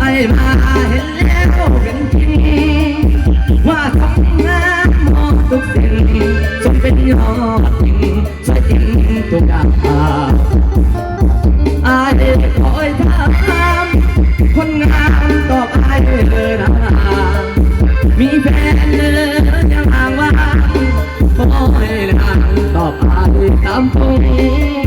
ไอ้มาเห็นแล้วเห็นจริงว่าทำงานมองทุกสิ่งจนเป็นยอดจริงสจริงทุกอย่าไอ้คอยถามคนงานตอบไอ้เลยนะมีแฟนเลยยังห่างคอยนางตอบไอ้ตามคง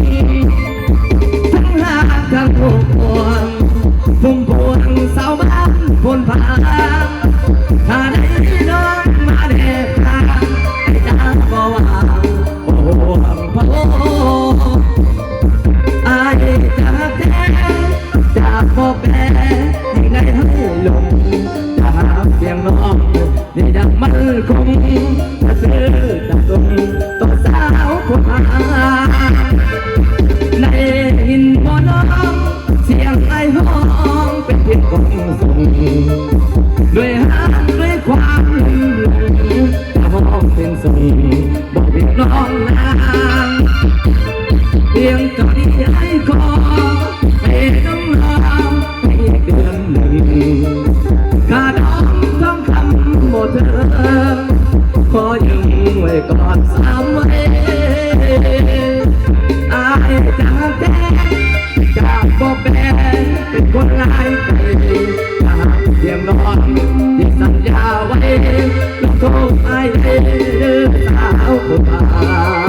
ลงจากเสียงน้องนี่ดังมันคงจะซื้อดังตรงต่อสาวคนพาในหินบ่อน้องเสียงไอ้ห้องเป็นเพียงคงส่งด้วย งไว้ก่อนสามไว้อายจากแดนจากบ่แปรเป็นคนลายใจจากเพียงนอนที่สัญญาไว้ลงโทษอายเด้อสาวคนตา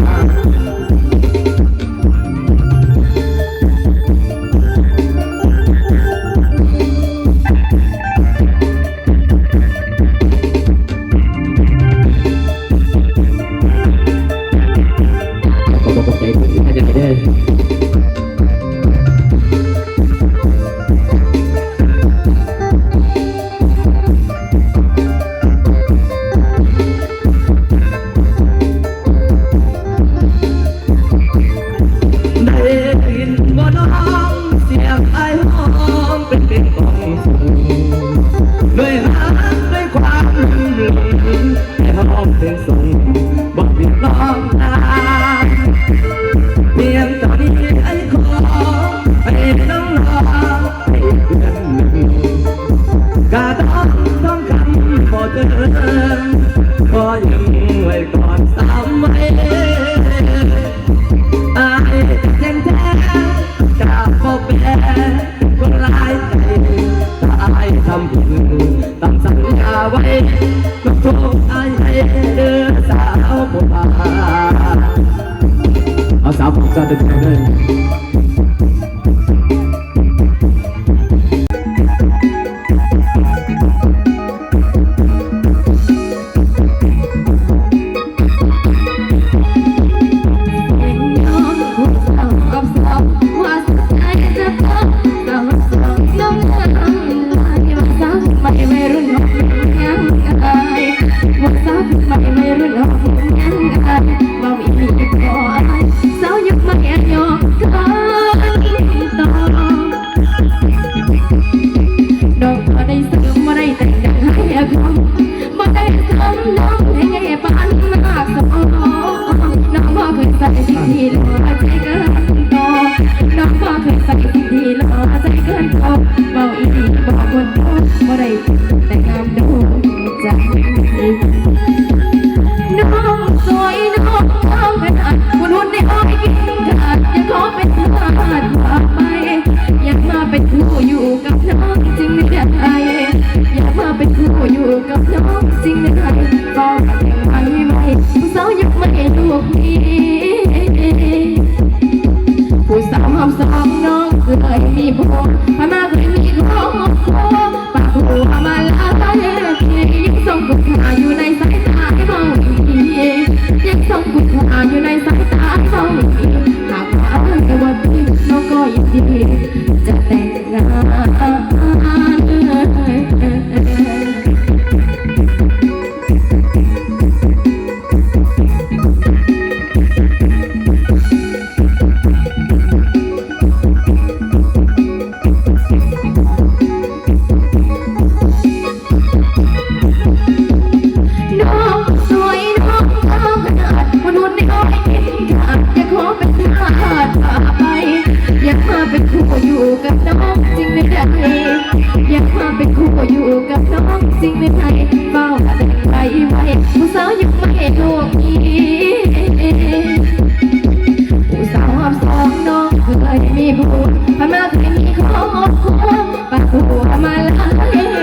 ห้องเป็นทรงบอกเพียงน้องนาง เอาสาวผมจะเดิ Thank you.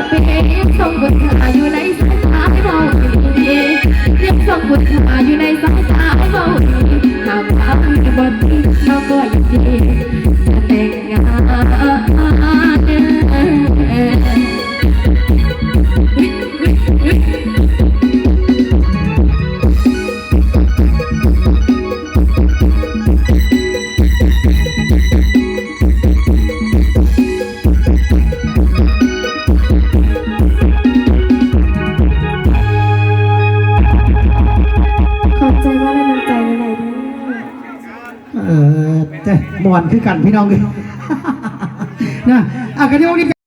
เปส่งบุญขาอยู่ในสายตาเราเย็นเรียกส่งบุญขา ใจว่าได้น้ำใจอะไรนดีเออแต่มอนคือกันพี่น้องเลยนะอะกันที่วนี้